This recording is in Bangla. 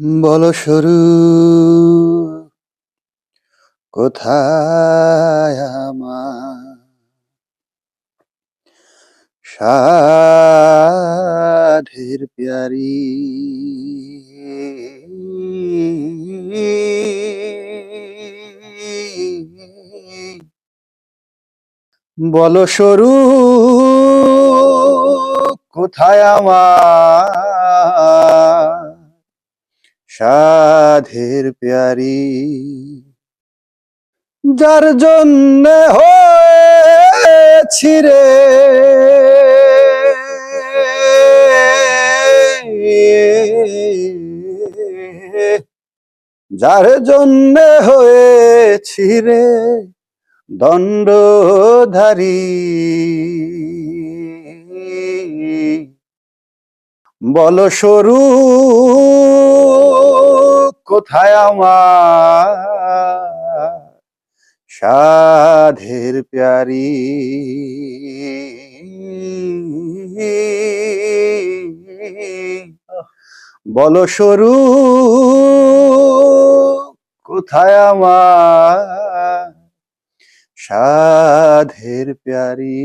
বল সরু কোথায় আমার? সাধের প্যারি বল সরু কোথায় আমার? সাধের প্যারি। যার জন্য হয়েছি রে। যার জন্য হয়েছি দণ্ডধারী। বল সরু কোথায় আমার? সাধের প্যারি। বল সরু কোথায় আমার? সাধের প্যারি।